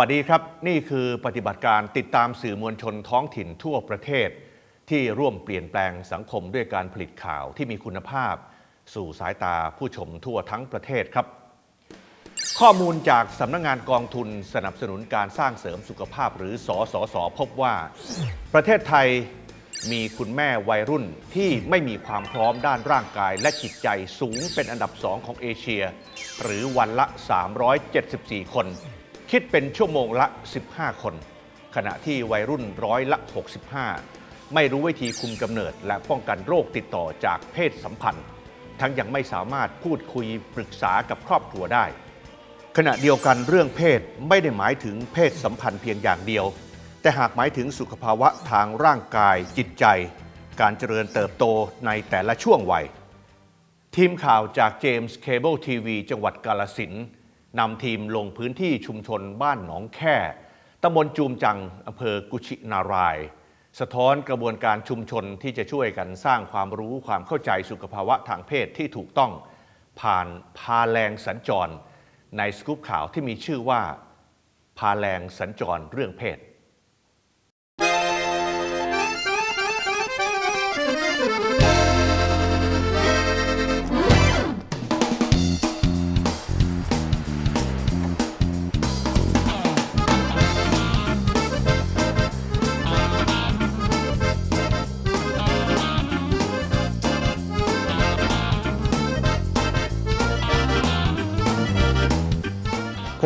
สวัสดีครับ นี่คือปฏิบัติการติดตามสื่อมวลชนท้องถิ่นทั่วประเทศ ที่ร่วมเปลี่ยนแปลงสังคมด้วยการผลิตข่าวที่มีคุณภาพ สู่สายตาผู้ชมทั่วทั้งประเทศครับ ข้อมูลจากสำนักงงานกองทุนสนับสนุนการสร้างเสริมสุขภาพหรือสสสพบว่า ประเทศไทยมีคุณแม่วัยรุ่นที่ไม่มีความพร้อมด้านร่างกายและจิตใจสูงเป็นอันดับสองของเอเชีย หรือวันละ 374 คน คิดเป็นชั่วโมงละ 15 คน ขณะที่วัยรุ่นร้อยละ 65 ไม่รู้วิธีคุมกำเนิด และป้องกันโรคติดต่อจากเพศสัมพันธ์ ทั้งยังไม่สามารถพูดคุยปรึกษากับครอบครัวได้ ขณะเดียวกันเรื่องเพศไม่ได้หมายถึงเพศสัมพันธ์เพียงอย่างเดียว แต่หากหมายถึงสุขภาวะทางร่างกายจิตใจ การเจริญเติบโตในแต่ละช่วงวัย ทีมข่าวจากเจมส์เคเบิลทีวีจังหวัดกาลสินธุ์ นำทีมลงพื้นที่ชุมชนบ้านหนองแค่ตำบลจูมจังอำเภอกุชินาราย สะท้อนกระบวนการชุมชนที่จะช่วยกันสร้างความรู้ความเข้าใจสุขภาวะทางเพศที่ถูกต้อง ผ่านพาแรงสัญจร ในสกู๊ปข่าวที่มีชื่อว่า พาแรงสัญจรเรื่องเพศ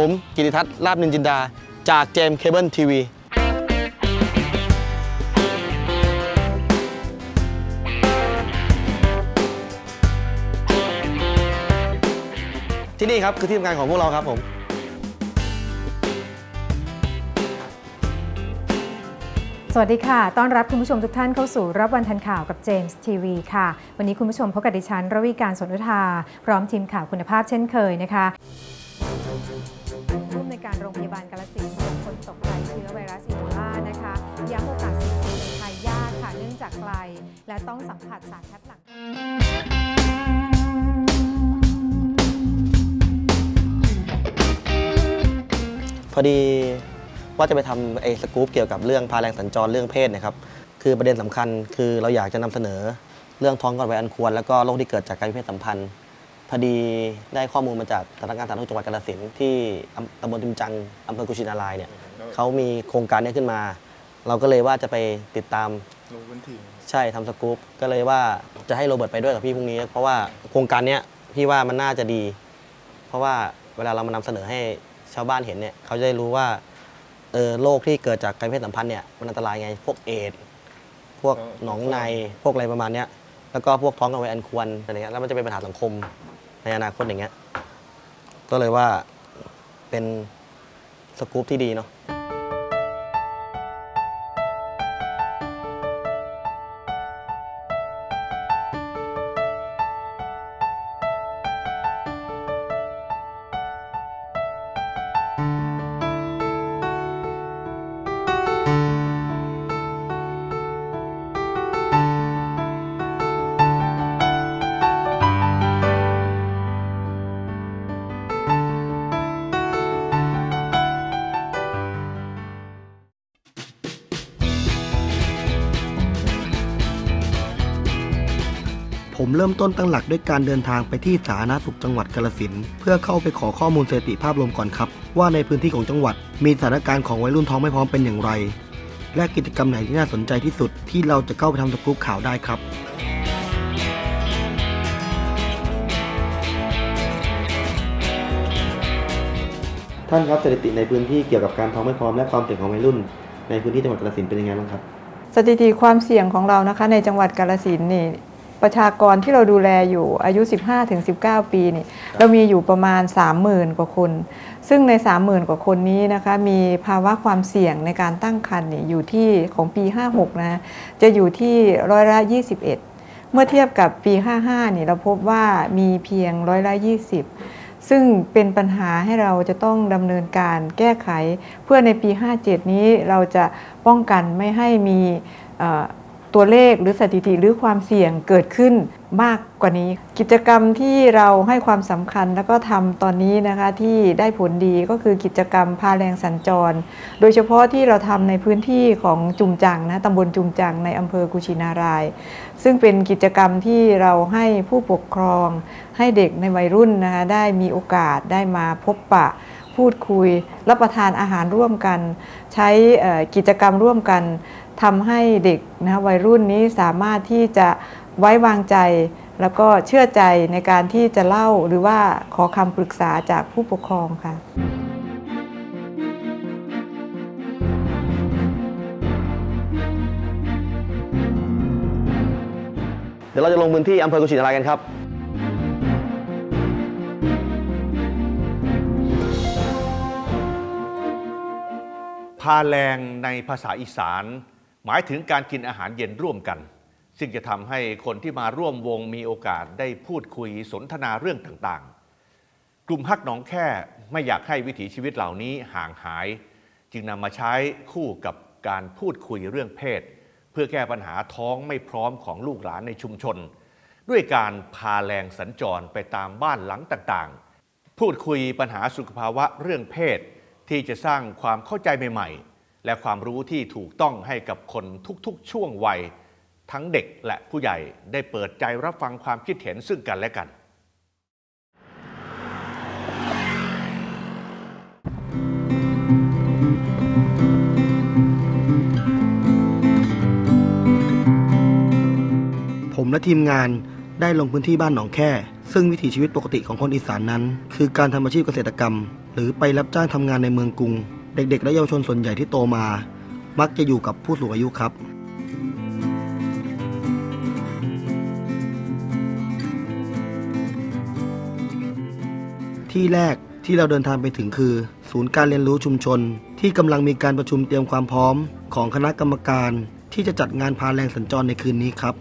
ผมกิติทัศน์ลาบนินจินดา จากเจมเคเบิลทีวีที่นี่ครับคือที่ทำงานของพวกเราครับผมสวัสดีค่ะ ต้อนรับคุณผู้ชมทุกท่านเข้าสู่รับวันทันข่าวกับเจมส์ทีวีค่ะ วันนี้คุณผู้ชมพบกับดิฉัน รวีการสนุธาพร้อมทีมข่าวคุณภาพเช่นเคยนะคะ ผู้อำนวยการโรงพยาบาลกาลสินขอกคนตกใจเชื้อไวรัสอีโบลานะคะย้ำโอกาสเสี่ยงเป็นภัยยากค่ะเนื่องจากไกล และต้องสัมผัสสารคัดหลั่งพอดีว่าจะไปทำไอ้สกู๊ปเกี่ยวกับเรื่องพาแรงสัญจรเรื่องเพศนะครับ คือประเด็นสำคัญคือเราอยากจะนำเสนอเรื่องท้องก่อนวัยอันควร แล้วก็โรคที่เกิดจากการมีเพศสัมพันธ์ พอดีได้ข้อมูลมาจากสำนักงานสาธารณสุขจังหวัดกาฬสินธุ์ที่อำตำบลทิมจังอำเภอกุชินารายเนี่ยเขามีโครงการเนี้ขึ้นมา เราก็เลยว่าจะไปติดตามลงพื้นที่ใช่ทำสกู๊ปก็เลยว่าจะให้โรเบิร์ตไปด้วยกับพี่พรุ่งนี้ เพราะว่าโครงการเนี้ยพี่ว่ามันน่าจะดี เพราะว่าเวลาเรามานำเสนอให้ชาวบ้านเห็นเนี่ยเขาจะได้รู้ว่าเออโรคที่เกิดจากการมีเพศสัมพันธ์เนี่ยมันอันตรายไงพวกเอดส์พวกหนองในพวกอะไรประมาณเนี้ยแล้วก็พวกท้องกันไว้อันควรอะไรเงี้ยแล้วมันจะเป็นปัญหาสังคม ในอนาคตอย่างเงี้ย ก็เลยว่าเป็นสกู๊ปที่ดีเนาะ ผมเริ่มต้นตั้งหลักด้วยการเดินทางไปที่สาธารณสุขจังหวัดกาฬสินเพื่อเข้าไปขอข้อมูลสถิติภาพรวมก่อนครับ ว่าในพื้นที่ของจังหวัด มีสถานการณ์ของวัยรุ่นท้องไม่พร้อมเป็นอย่างไร และกิจกรรมไหนที่น่าสนใจที่สุดที่เราจะเข้าไปทำสกู๊ปข่าวได้ครับท่านครับสถิติในพื้นที่เกี่ยวกับการท้องไม่พร้อมและความเสี่ยงของวัยรุ่น ในพื้นที่จังหวัดกาฬสินเป็นยังไงบ้างครับ สถิติความเสี่ยงของเรานะคะ ในจังหวัดกาฬสินนี่ ประชากรที่เราดูแลอยู่อายุ 15-19 ปีนี่เรามีอยู่ประมาณ 30,000 กว่าคน ซึ่งใน 30,000 กว่าคนนี้นะคะมีภาวะความเสี่ยงในการตั้งครรภ์นี่อยู่ที่ของปี 56 นะจะอยู่ที่ร้อยละ 21 เมื่อเทียบกับปี 55 นี่เราพบว่ามีเพียงร้อยละ 20ซึ่งเป็นปัญหาให้เราจะต้องดำเนินการแก้ไข เพื่อในปี 57 นี้เราจะป้องกันไม่ให้มี ตัวเลขหรือสถิติหรือความเสี่ยงเกิดขึ้นมากกว่านี้ กิจกรรมที่เราให้ความสำคัญแล้วก็ทำตอนนี้นะคะที่ได้ผลดีก็คือกิจกรรมพาแรงสัญจร โดยเฉพาะที่เราทำในพื้นที่ของจุมจังนะตำบลจุมจังในอำเภอกุชินาราย ซึ่งเป็นกิจกรรมที่เราให้ผู้ปกครอง ให้เด็กในวัยรุ่นนะคะได้มีโอกาสได้มาพบปะพูดคุย รับประทานอาหารร่วมกัน ใช้กิจกรรมร่วมกัน ทำให้เด็กนะวัยรุ่นนี้สามารถที่จะไว้วางใจ แล้วก็เชื่อใจในการที่จะเล่าหรือว่าขอคำปรึกษาจากผู้ปกครองค่ะเดี๋ยวเราจะลงพื้นที่อำเภอกุชินารายกันครับ พาแรงในภาษาอีสาน หมายถึงการกินอาหารเย็นร่วมกัน ซึ่งจะทำให้คนที่มาร่วมวงมีโอกาสได้พูดคุยสนทนาเรื่องต่างๆ กลุ่มฮักหนองแค่ไม่อยากให้วิถีชีวิตเหล่านี้ห่างหาย จึงนำมาใช้คู่กับการพูดคุยเรื่องเพศ เพื่อแก้ปัญหาท้องไม่พร้อมของลูกหลานในชุมชน ด้วยการพาแรงสัญจรไปตามบ้านหลังต่างๆ พูดคุยปัญหาสุขภาวะเรื่องเพศ ที่จะสร้างความเข้าใจใหม่ๆ และความรู้ที่ถูกต้องให้กับคนทุกๆ ช่วงวัย ทั้งเด็กและผู้ใหญ่ได้เปิดใจรับฟังความคิดเห็นซึ่งกันและกัน ผมและทีมงานได้ลงพื้นที่บ้านหนองแค่ ซึ่งวิถีชีวิตปกติของคนอีสานนั้น คือการทำอาชีพเกษตรกรรม หรือไปรับจ้างทำงานในเมืองกรุง เด็กๆ และเยาวชนส่วนใหญ่ที่โตมา มักจะอยู่กับผู้สูงอายุครับ ที่แรกที่เราเดินทางไปถึงคือ ศูนย์การเรียนรู้ชุมชน ที่กำลังมีการประชุมเตรียมความพร้อม ของคณะกรรมการ ที่จะจัดงานพาแรงสัญจรในคืนนี้ครับ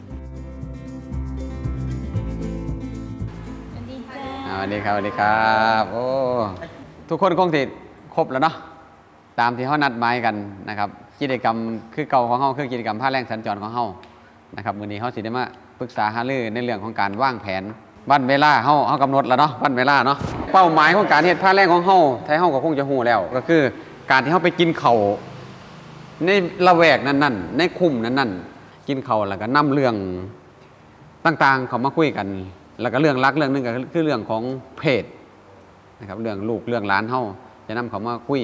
สวัสดีครับสวัสดีครับ โอ้ ทุกคนคงติดครบแล้วเนาะ ตามที่เขานัดหมายกันนะครับกิจกรรมคือเก่าของเขาคือกิจกรรมผ้าแรงสัญจรของเขานะครับมือนี้เขาสิได้มาปรึกษาหารือในเรื่องของการวางแผนวันเวลาเขาเขากำหนดแล้วเนาะวันเวลาเนาะเป้าหมายของการเฮ็ดผ้าแรงของเขาไทยเขาก็คงจะหูแล้ว ก็คือการที่เขาไปกินเขาในละแวกนั้นๆ ในคุ้มนั้นๆ กินเขาแล้วก็นํเรื่องต่างๆ เขามาคุยกัน แล้วก็เรื่องรักเรื่องหนึงก็คือเรื่องของเพศนะครับเรื่องลูกเรื่องหลานเฮาจะนำเขามาคุย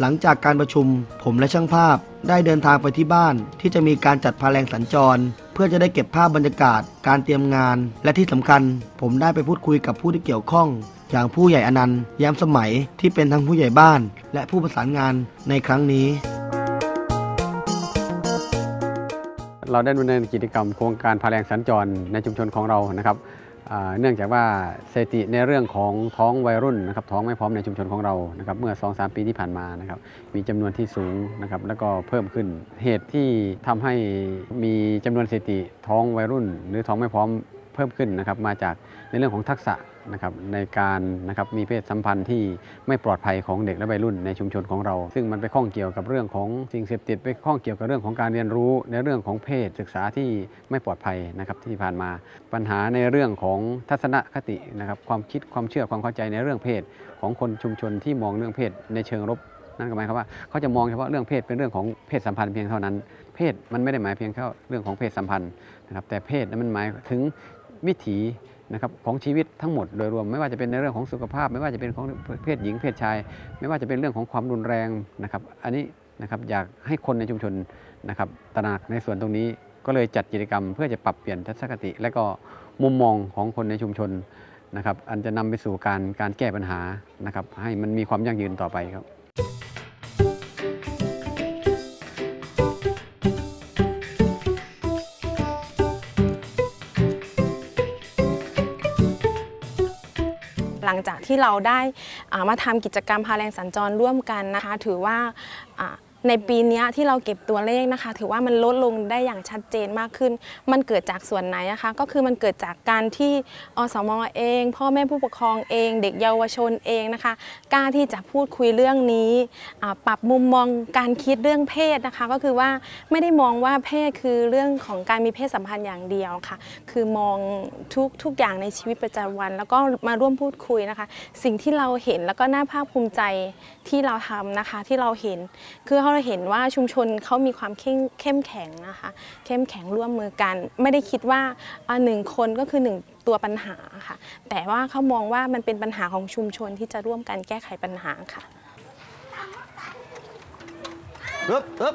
หลังจากการประชุม ผมและช่างภาพได้เดินทางไปที่บ้าน ที่จะมีการจัดพาแรงสัญจร เพื่อจะได้เก็บภาพบรรยากาศ การเตรียมงาน และที่สำคัญ ผมได้ไปพูดคุยกับผู้ที่เกี่ยวข้อง อย่างผู้ใหญ่อนันต์ย้มสมัยที่เป็นทั้งผู้ใหญ่บ้าน และผู้ประสานงานในครั้งนี้ เราได้ดำเนินกิจกรรมโครงการพาแรงสัญจรในชุมชนของเรานะครับ เนื่องจากว่าสถิติในเรื่องของท้องวัยรุ่นนะครับท้องไม่พร้อมในชุมชนของเรานะครับเมื่อ 2-3 ปีที่ผ่านมานะครับมีจำนวนที่สูงนะครับแล้วก็เพิ่มขึ้น เหตุที่ทำให้มีจำนวนสถิติท้องวัยรุ่น หรือท้องไม่พร้อมเพิ่มขึ้นนะครับมาจากในเรื่องของทักษะ นะครับในการนะครับมีเพศสัมพันธ์ที่ไม่ปลอดภัยของเด็กและวัยรุ่นในชุมชนของเรา ซึ่งมันไปข้องเกี่ยวกับเรื่องของสิ่งเสพติดไปข้องเกี่ยวกับเรื่องของการเรียนรู้ ในเรื่องของเพศศึกษาที่ไม่ปลอดภัยนะครับที่ผ่านมา ปัญหาในเรื่องของทัศนคตินะครับความคิดความเชื่อความเข้าใจในเรื่องเพศของคนชุมชนที่มองเรื่องเพศในเชิงลบนั่นก็หมายความว่าเขาจะมองเฉพาะเรื่องเพศเป็นเรื่องของเพศสัมพันธ์เพียงเท่านั้น เพศมันไม่ได้หมายเพียงแค่เรื่องของเพศสัมพันธ์นะครับแต่เพศนั้นมันหมายถึงวิถี นะครับของชีวิตทั้งหมดโดยรวม ไม่ว่าจะเป็นในเรื่องของสุขภาพ ไม่ว่าจะเป็นของเพศหญิงเพศชาย ไม่ว่าจะเป็นเรื่องของความรุนแรงนะครับอันนี้นะครับอยากให้คนในชุมชนนะครับตระหนักในส่วนตรงนี้ก็เลยจัดกิจกรรมเพื่อจะปรับเปลี่ยนทัศนคติ และก็มุมมองของคนในชุมชนนะครับอันจะนำไปสู่การการแก้ปัญหานะครับให้มันมีความยั่งยืนต่อไปครับ ที่เราได้มาทำกิจกรรมพาแรงสัญจรร่วมกันนะคะ ถือว่า ในปีนี้ที่เราเก็บตัวเลขนะคะ ถือว่ามันลดลงได้อย่างชัดเจนมากขึ้น มันเกิดจากส่วนไหนนะคะก็คือมันเกิดจากการที่อสมเอง พ่อแม่ผู้ปกครองเอง เด็กเยาวชนเองนะคะกล้าที่จะพูดคุยเรื่องนี้ปรับมุมมองการคิดเรื่องเพศนะคะ ก็คือว่าไม่ได้มองว่าเพศคือเรื่องของการมีเพศสัมพันธ์อย่างเดียวค่ะ คือมองทุกทุกอย่างในชีวิตประจำวัน แล้วก็มาร่วมพูดคุยนะคะ สิ่งที่เราเห็นแล้วก็น่าภาคภูมิใจที่เราทำนะคะที่เราเห็นคือเราเห็นว่าชุมชนเขามีความเข้มเข้มแข็งนะคะ เข้มแข็งร่วมมือกัน ไม่ได้คิดว่าอ่าหนึ่งคนก็คือหนึ่งตัวปัญหาค่ะ แต่ว่าเขามองว่ามันเป็นปัญหาของชุมชนที่จะร่วมกันแก้ไขปัญหาค่ะอึ๊บอึ๊บ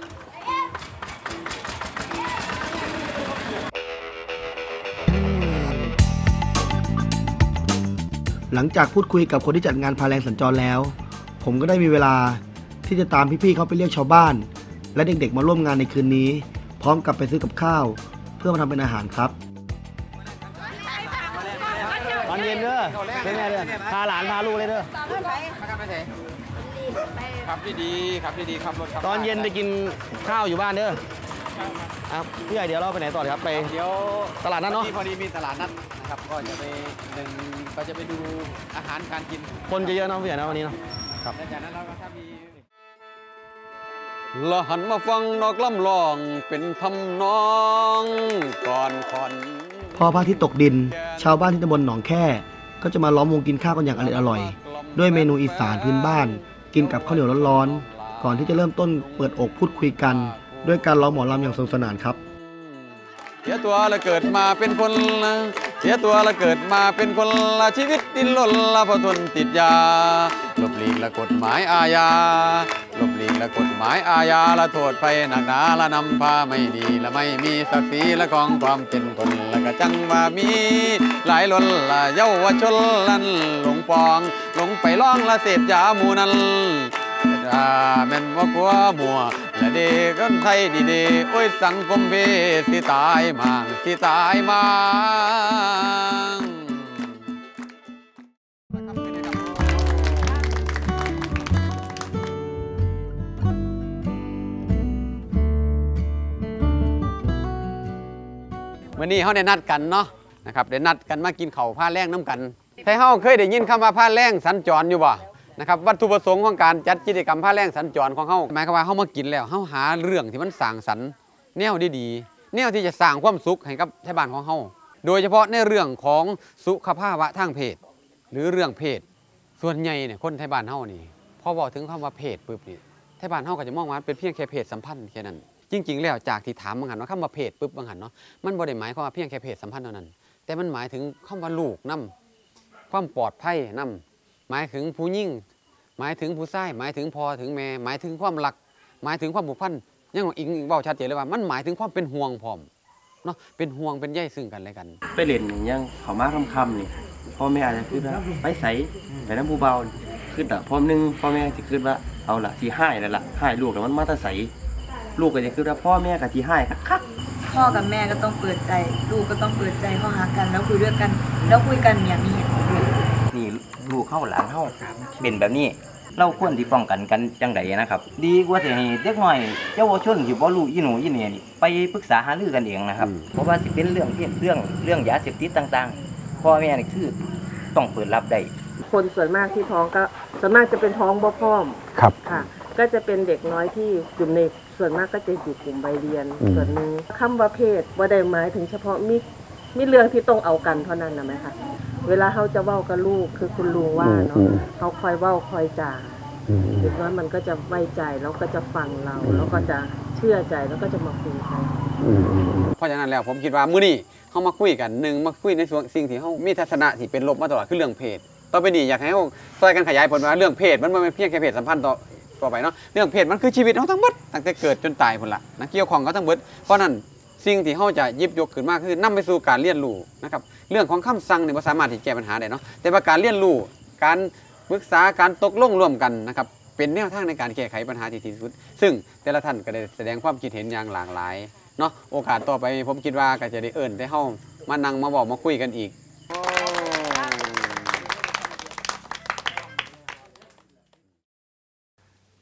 หลังจากพูดคุยกับคนที่จัดงานพาแรงสัญจรแล้ว ผมก็ได้มีเวลา ที่จะตามพี่ๆเขาไปเรียกชาวบ้าน และเด็กๆมาร่วมงานในคืนนี้ พร้อมกับไปซื้อกับข้าว เพื่อมาทำเป็นอาหารครับตอนเย็นเด้อเป็นไงเด้อพาหลานพาลูกเลยเด้อครับดีๆครับดีๆครับรถครับตอนเย็นไปกินข้าวอยู่บ้านเด้อครับพี่ใหญ่เดี๋ยวเราไปไหนต่อดีครับไปเดี๋ยวตลาดนัดเนอะพอพอดีมีตลาดนัดนะครับก็จะไปหนึ่งก็จะไปดูอาหารการกิน คนจะเยอะเนาะพี่ใหญ่นะวันนี้เนาะแล้วจากนั้นเราก็ถ้ามี ละหันมาฟังนอกลำลองเป็นทำนองก่อนคอนพอพระอาทิตย์ตกดิน ชาวบ้านที่ตำบลหนองแค่ ก็จะมาล้อมวงกินข้าวกันอย่างอร่อยอร่อยๆด้วยเมนูอีสานพื้นบ้าน กินกับข้าวเหนียวร้อนๆ ก่อนที่จะเริ่มต้นเปิดอกพูดคุยกัน ด้วยการร้องหมอลำอย่างสนุกสนานครับเสียตัวละเกิดมาเป็นคนละ เสียตัวละเกิดมาเป็นคนละชีวิตดิ้นรนละพราะทนติดยาหลบหลีกละกฎหมายอาญาหลบหลีกละกฎหมายอาญาละโทษไปหนักหนาละนำพาไม่ดีละไม่มีศักดิ์ศรีละของความเป็นคนละกะจังว่ามี หลายล้นละเยาวชนลันหลงปอง หลงไปล่องละเสพยาหมูนั้น อ่าแม่นว่าขัวมัวและเด็กคนไทยดีเดโอ้ยสังคมเพศสิตายมางสิตายมางวันนี้เขาได้นัดกันเนาะนะครับได้นัดกันมากินข้าวผ้าแรงน้ำกันใครเฮาเคยได้ยินคำว่าผ้าแรงสัญจรอยู่บ่ นะครับวัตถุประสงค์ของการจัดกิจกรรมผ้าแรงสัญจรของเฮาหมายความว่าเฮามากินแล้วเฮาหาเรื่องที่มันสร้างสรรค์แนวดีๆแนวที่จะสร้างความสุขให้กับชาวบ้านของเฮาโดยเฉพาะในเรื่องของสุขภาวะทางเพศ หรือเรื่องเพศ ส่วนใหญ่เนี่ยคนไทยบ้านเฮานี่พอบอกถึงคำว่าเพศปุ๊บนี่ไทยบ้านเฮาก็จะมองว่าเป็นเพียงแค่เพศสัมพันธ์แค่นั้น จริง ๆ แล้วจากที่ถามบางหันว่าคำว่าเพศปุ๊บบางหันเนาะมันบ่ได้หมายความว่าเพียงแค่เพศสัมพันธ์เท่านั้น แต่มันหมายถึงคำว่าลูกนํความปลอดภัยนํ หมายถึงผู้ยิ่ง หมายถึงผู้ชายหมายถึงพ่อถึงแม่หมายถึงความรัก หมายถึงความผูกพันยังว่าอิงอิงเว้าชัดเจนเลยว่ามันหมายถึงความเป็นห่วงพร้อมเนาะเป็นห่วงเป็นใยซึ่งกันและกัน ไปเล่นอย่างยังเขามาคำคำๆนี่พ่อแม่อาจจะคิดว่าไปใสไปน้ำผู้เบาคือแต่พอหนึงพ่อแม่จะคิดว่าเอาละที่ให้แล้วล่ะให้ลูกแล้วมันมาแตะใสลูกก็จะคิดว่าพ่อแม่กับที่ให้คักพ่อกับแม่ก็ต้องเปิดใจ ลูกก็ต้องเปิดใจเข้าหากัน แล้วคุยด้วยกัน แล้วคุยกันอย่างมีเหตุผลด้วยนี่ ลูกเข้าหลานเข้าเป็นแบบนี้ เราควรที่ป้องกันกันจังไดนะครับ ดีกว่าที่ให้เด็กน้อยเยาวชนที่บ่รู้อีหนูอีเนี่ยนี่ไปปรึกษาหารือกันเองนะครับ เพราะว่าสิเป็นเรื่องเพศเรื่องเรื่องยาเสพติดต่างๆพ่อแม่นี่คือต้องเปิดรับได้คนส่วนมากที่ท้องก็ส่วนมากจะเป็นท้องบ่พร้อมครับค่ะ ก็จะเป็นเด็กน้อยที่อยู่ในส่วนมากก็จะอยู่กลุ่มใบเรียนอืมส่วนหนึ่งคำว่าเพศว่าได้หมายถึงเฉพาะมีมีเรื่องที่ต้องเอากันเท่านั้นนะไหมคะ เวลาเขาจะเว้ากับลูกคือคุณลุงว่าเนาะเขาคอยเว้าคอยจ่าเด็กน้อยมันก็จะไว้ใจแล้วก็จะฟังเรา แล้วก็จะเชื่อใจแล้วก็จะมาคุยกันเพราะฉะนั้นแล้วผมคิดว่ามื้อนี้เฮามาคุยกันหนึ่งมาคุยในส่วนสิ่งที่เฮามีทัศนะที่เป็นลบมาตลอดคือเรื่องเพศต่อไปนี้อยากให้เฮาช่วยกันขยายผลว่าเรื่องเพศมันบ่แม่นเพียงแค่เพศสัมพันธ์ต่อต่อไปเนาะเรื่องเพศมันคือชีวิตเฮาทั้งหมดตั้งแต่เกิดจนตายพุ่นล่ะนะเกี่ยวข้องกับทั้งหมดเพราะนั้นสิ่งที่เฮาจะหยิบยกขึ้นมาคือนำไปสู่การเรียนรู้นะครับ เรื่องของคำสั่งเนี่ยสามารถที่แก้ปัญหาได้เนาะแต่ว่าการเรียนรู้การปรึกษาการตกลงร่วมกันนะครับเป็นแนวทางในการแก้ไขปัญหาที่ดีที่สุด ซึ่งแต่ละท่านก็ได้แสดงความคิดเห็นอย่างหลากหลายเนาะโอกาสต่อไปผมคิดว่าก็จะได้เอิญได้เฮามานั่งมาบอกมาคุยกันอีก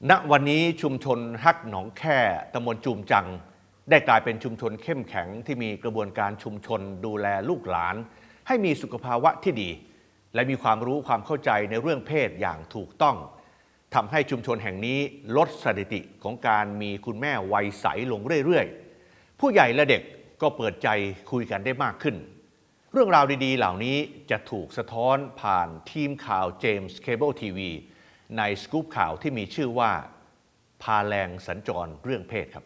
ณวันนี้ชุมชนฮักหนองแค่ตำบลจูมจัง ได้กลายเป็นชุมชนเข้มแข็งที่มีกระบวนการชุมชนดูแลลูกหลาน ให้มีสุขภาวะที่ดี และมีความรู้ความเข้าใจในเรื่องเพศอย่างถูกต้องทำให้ชุมชนแห่งนี้ลดสถิติของการมีคุณแม่วัยใสลงเรื่อยๆ ผู้ใหญ่และเด็กก็เปิดใจคุยกันได้มากขึ้น เรื่องราวดีๆ เหล่านี้จะถูกสะท้อนผ่านทีมข่าวเจมส์เคเบิลทีวีในสกู๊ปข่าวที่มีชื่อว่า พาแรงสัญจรเรื่องเพศครับ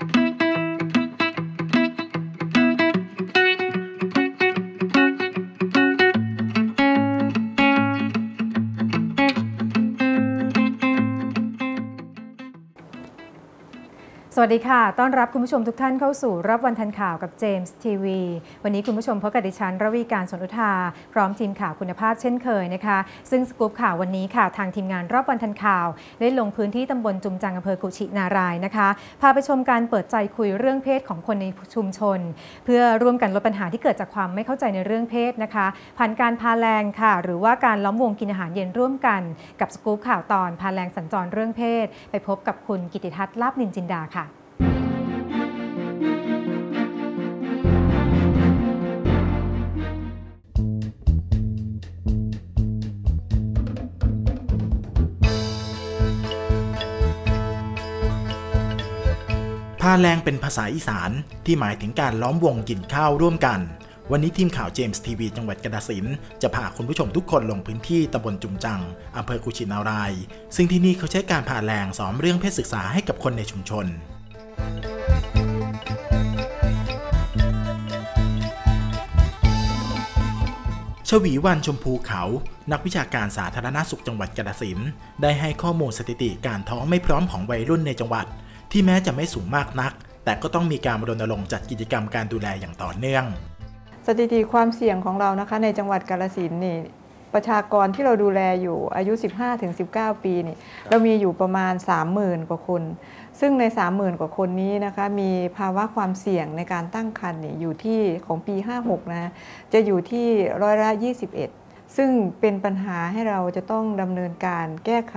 วัสดีค่ะ ต้อนรับคุณผู้ชมทุกท่านเข้าสู่รับวันทันข่าวกับเจมส์ทีวี วันนี้คุณผู้ชมพบกับดิฉันระวีการสนุทา พร้อมทีมข่าวคุณภาพเช่นเคยนะคะ ซึ่งสกู๊ปข่าววันนี้ค่ะ ทางทีมงานรอบวันทันข่าวได้ลงพื้นที่ตำบลจุมจังอำเภอกุชินารายนะคะ พาไปชมการเปิดใจคุยเรื่องเพศของคนในชุมชน เพื่อร่วมกันลดปัญหาที่เกิดจากความไม่เข้าใจในเรื่องเพศนะคะ ผ่านการพาแรงค่ะ หรือว่าการล้อมวงกินอาหารเย็นร่วมกัน กับสกู๊ปข่าวตอนพาแรงสัญจรเรื่องเพศ ไปพบกับคุณกิติทัศน์ลาบนินจินดาค่ะาแรงเป็นภาษาอีสานที่หมายถึงการล้อมวงกินข้าวร่วมกัน วันนี้ทีมข่าวเจมส์ทีวีจังหวัดกาสินจะพาคุณผู้ชมทุกคนลงพื้นที่ตำบลจุมจังอำเภอกุชินาราย ซึ่งที่นี่เขาใช้การพาแรงสอนเรื่องเพศศึกษาให้กับคนในชุมชนชวีวันชมพูเขา นักวิชาการสาธารณสุขจังหวัดกาฬสินได้ให้ข้อมูลสถิติการท้องไม่พร้อมของวัยรุ่นในจังหวัด ที่แม้จะไม่สูงมากนัก แต่ก็ต้องมีการรณรงค์จัดกิจกรรมการดูแลอย่างต่อเนื่อง สถิติความเสี่ยงของเรานะคะ ในจังหวัดกาฬสินนี่ประชากรที่เราดูแลอยู่อายุ 15-19 ปีนี่เรามีอยู่ประมาณ 30,000 กว่าคน ซึ่งใน 30,000 กว่าคนนี้นะคะมีภาวะความเสี่ยงในการตั้งครรภ์นี่อยู่ที่ของปี 56 นะ จะอยู่ที่ร้อยละ 21 ซึ่งเป็นปัญหาให้เราจะต้องดำเนินการแก้ไข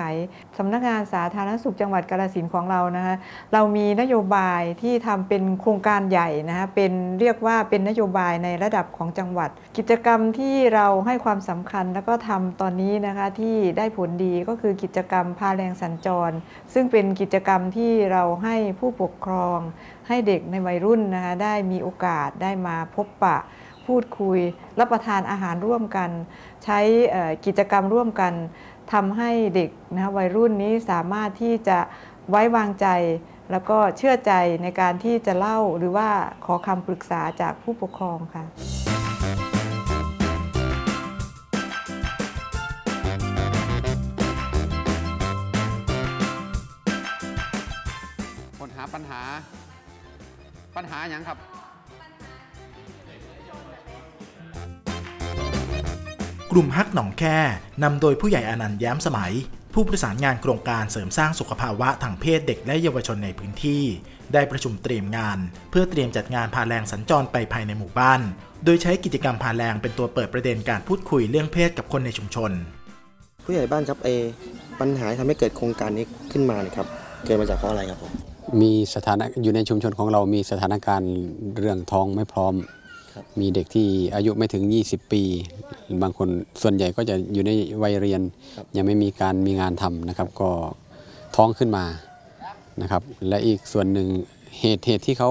สำนักงานสาธารณสุขจังหวัดกาฬสินธุ์ของเรานะคะเรามีนโยบายที่ทำเป็นโครงการใหญ่นะคะเป็นเรียกว่าเป็นนโยบายในระดับของจังหวัด กิจกรรมที่เราให้ความสำคัญแล้วก็ทำตอนนี้นะคะที่ได้ผลดีก็คือกิจกรรมพาแรงสัญจร ซึ่งเป็นกิจกรรมที่เราให้ผู้ปกครอง ให้เด็กในวัยรุ่นนะคะได้มีโอกาสได้มาพบปะ พูดคุย รับประทานอาหารร่วมกัน ใช้กิจกรรมร่วมกันทำให้เด็กนะวัยรุ่นนี้สามารถที่จะไว้วางใจ แล้วก็เชื่อใจในการที่จะเล่าหรือว่าขอคำปรึกษาจากผู้ปกครองค่ะคนหาปัญหา ปัญหาอย่างครับ กลุ่มฮักหนองแค่นำโดยผู้ใหญ่อนันต์แย้มสมัย ผู้ประสานงานโครงการเสริมสร้างสุขภาวะทางเพศเด็กและเยาวชนในพื้นที่ ได้ประชุมเตรียมงาน เพื่อเตรียมจัดงานพาแรงสัญจรไปภายในหมู่บ้าน โดยใช้กิจกรรมพาแรงเป็นตัวเปิดประเด็นการพูดคุยเรื่องเพศกับคนในชุมชน ผู้ใหญ่บ้านครับเอปัญหาที่ทำให้เกิดโครงการนี้ขึ้นมาเนี่ยครับเกิดมาจากเพราะอะไรครับผมมีสถานะอยู่ในชุมชนของเรามีสถานการณ์เรื่องท้องไม่พร้อม มีเด็กที่อายุไม่ถึง 20 ปี บางคนส่วนใหญ่ก็จะอยู่ในวัยเรียน ยังไม่มีการมีงานทำนะครับ ก็ท้องขึ้นมานะครับ และอีกส่วนหนึ่งเหตุเหตุที่เขา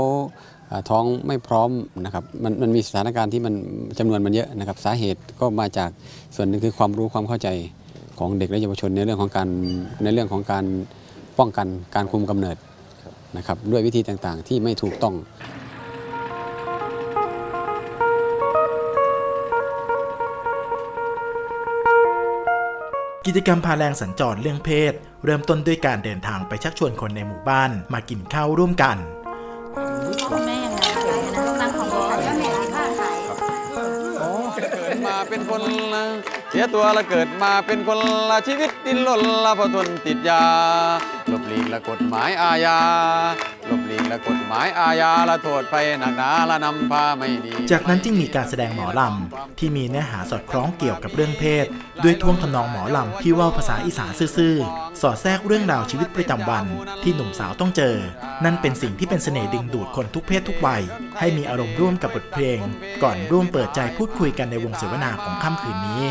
อ่าท้องไม่พร้อมนะครับมันมันมีสถานการณ์ที่มันจำนวนมันเยอะนะครับ สาเหตุก็มาจากส่วนหนึ่งคือความรู้ความเข้าใจของเด็กและเยาวชนในเรื่องของการในเรื่องของการป้องกันการคุมกำเนิดนะครับด้วยวิธีต่างๆ ที่ไม่ถูกต้อง กิจกรรมพาแรงสัญจรเรื่องเพศ เริ่มต้นด้วยการเดินทางไปชักชวนคนในหมู่บ้านมากินข้าวร่วมกันแม่ยังไงตั้งของเราเกิดมาเป็นคนเสียตัวละเกิดมาเป็นคนละชีวิตดิ้นรนละพราะทนติดยาหลบหลีกละกฎหมายอาญา ลบหลีกละกฎหมายอาญาละโทษไปหนักหนาละนำพาไม่ดี จากนั้นจึงมีการแสดงหมอลำ ที่มีเนื้อหาสอดคล้องเกี่ยวกับเรื่องเพศ ด้วยท่วงทำนองหมอลำที่เว่าภาษาอีสานซื่อๆ สอดแทรกเรื่องราวชีวิตประจำวันที่หนุ่มสาวต้องเจอ นั่นเป็นสิ่งที่เป็นเสน่ห์ดึงดูดคนทุกเพศทุกวัย ให้มีอารมณ์ร่วมกับบทเพลง ก่อนร่วมเปิดใจพูดคุยกันในวงเสวนาของค่ำคืนนี้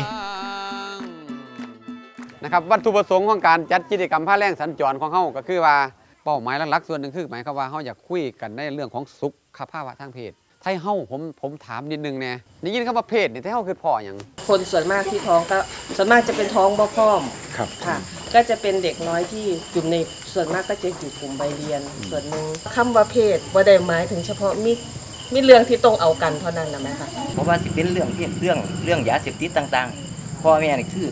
นะครับวัตถุประสงค์ของการจัดกิจกรรมผ้าแรงสัญจรของเขาก็คือว่า เป้าหมายหลักๆส่วนหนึ่งคือหมายความว่าเขาอยากคุยกันในเรื่องของสุขภาวะทางเพศไทยเฮาผมผมถามนิดนึงเนี่ยได้ยินคำว่าเพศนี่ไทยเฮาคือพ่ออย่างคนส่วนมากที่ท้องก็ส่วนมากจะเป็นท้องบ่พร้อมครับค่ะ ก็จะเป็นเด็กน้อยที่อยู่ในส่วนมากก็จะอยู่กลุ่มใบเรียน ส่วนหนึ่งคำว่าเพศบ่ได้หมายถึงเฉพาะมีมีเรื่องที่ต้องเอากันเท่านั้นนะไหมคะเพราะว่าสิเป็นเรื่องที่เรื่องเรื่องยาเสพติดต่างๆพ่อแม่นี่คือ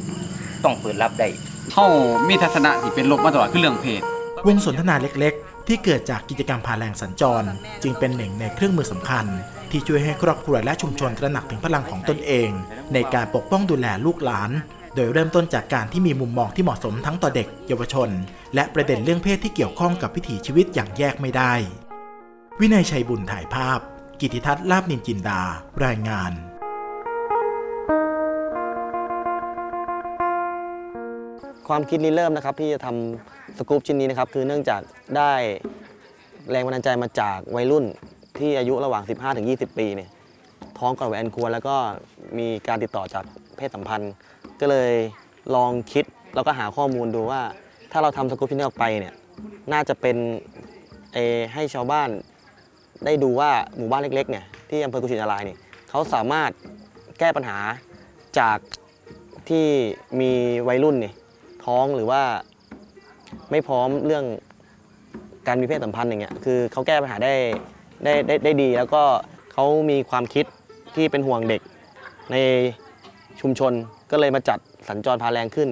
ต้องเปิดรับได้เฮามีทัศนะที่เป็นลบมาตลอดคือเรื่องเพศ วงสนทนาเล็กๆ ที่เกิดจากกิจกรรมพาแรงสัญจร จึงเป็นหนึ่งในเครื่องมือสำคัญ ที่ช่วยให้ครอบครัวและชุมชนตระหนักถึงพลังของตนเอง ในการปกป้องดูแลลูกหลาน โดยเริ่มต้นจากการที่มีมุมมองที่เหมาะสมทั้งต่อเด็ก เยาวชน และประเด็นเรื่องเพศที่เกี่ยวข้องกับวิถีชีวิตอย่างแยกไม่ได้ วินัยชัยบุญถ่ายภาพ กิติทัศน์ลาบนินจินดา รายงาน ความคิดนี้เริ่มนะครับที่จะทำสกู๊ปชิ้นนี้นะครับคือเนื่องจากได้แรงบันดาลใจมาจากวัยรุ่นที่อายุระหว่าง 15-20 ปีเนี่ยท้องก่อนวัยอันควรแล้วก็มีการติดต่อจากเพศสัมพันธ์ ก็เลยลองคิดแล้วก็หาข้อมูลดูว่า ถ้าเราทำสกู๊ปชิ้นนี้ออกไปเนี่ยน่าจะเป็นเอให้ชาวบ้านได้ดูว่าหมู่บ้านเล็กๆเนี่ยที่อำเภอกุชินารายเนี่ยเขาสามารถแก้ปัญหาจากที่มีวัยรุ่นเนี่ย ท้องหรือว่าไม่พร้อมเรื่องการมีเพศสัมพันธ์อย่างเงี้ยคือเขาแก้ปัญหาได้ได้ได้ได้ดี แล้วก็เขามีความคิดที่เป็นห่วงเด็กในชุมชนก็เลยมาจัดสัญจรพาแรงขึ้น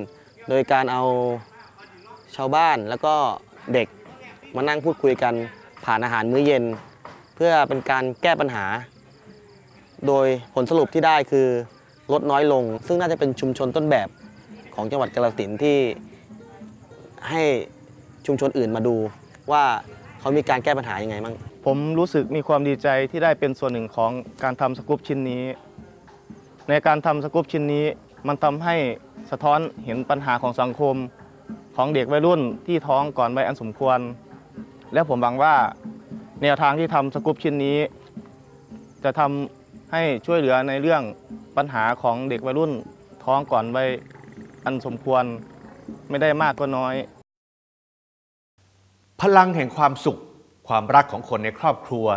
โดยการเอาชาวบ้านแล้วก็เด็กมานั่งพูดคุยกันผ่านอาหารมื้อเย็น เพื่อเป็นการแก้ปัญหา โดยผลสรุปที่ได้คือลดน้อยลง ซึ่งน่าจะเป็นชุมชนต้นแบบ ของจังหวัดกาฬสินที่ให้ชุมชนอื่นมาดูว่าเขามีการแก้ปัญหายังไงบ้างผมรู้สึกมีความดีใจที่ได้เป็นส่วนหนึ่งของการทำสกู๊ปชิ้นนี้ ในการทำสกู๊ปชิ้นนี้ มันทำให้สะท้อนเห็นปัญหาของสังคมของเด็กวัยรุ่นที่ท้องก่อนวัยอันสมควร และผมหวังว่าแนวทางที่ทำสกู๊ปชิ้นนี้ จะทำให้ช่วยเหลือในเรื่องปัญหาของเด็กวัยรุ่นท้องก่อนวัย อันสมควรไม่ได้มากก็น้อย พลังแห่งความสุข ความรักของคนในครอบครัว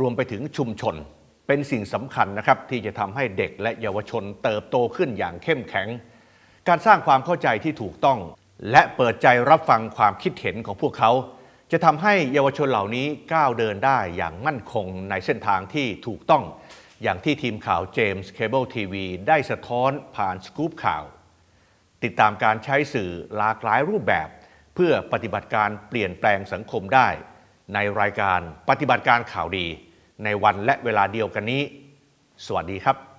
รวมไปถึงชุมชน เป็นสิ่งสำคัญนะครับ ที่จะทำให้เด็กและเยาวชนเติบโตขึ้นอย่างเข้มแข็ง การสร้างความเข้าใจที่ถูกต้อง และเปิดใจรับฟังความคิดเห็นของพวกเขา จะทำให้เยาวชนเหล่านี้ก้าวเดินได้อย่างมั่นคงในเส้นทางที่ถูกต้องอย่างที่ทีมข่าวเจมส์เคเบิลทีวีได้สะท้อนผ่านสกู๊ปข่าว ติดตามการใช้สื่อหลากหลายรูปแบบ เพื่อปฏิบัติการเปลี่ยนแปลงสังคมได้ ในรายการปฏิบัติการข่าวดี ในวันและเวลาเดียวกันนี้ สวัสดีครับ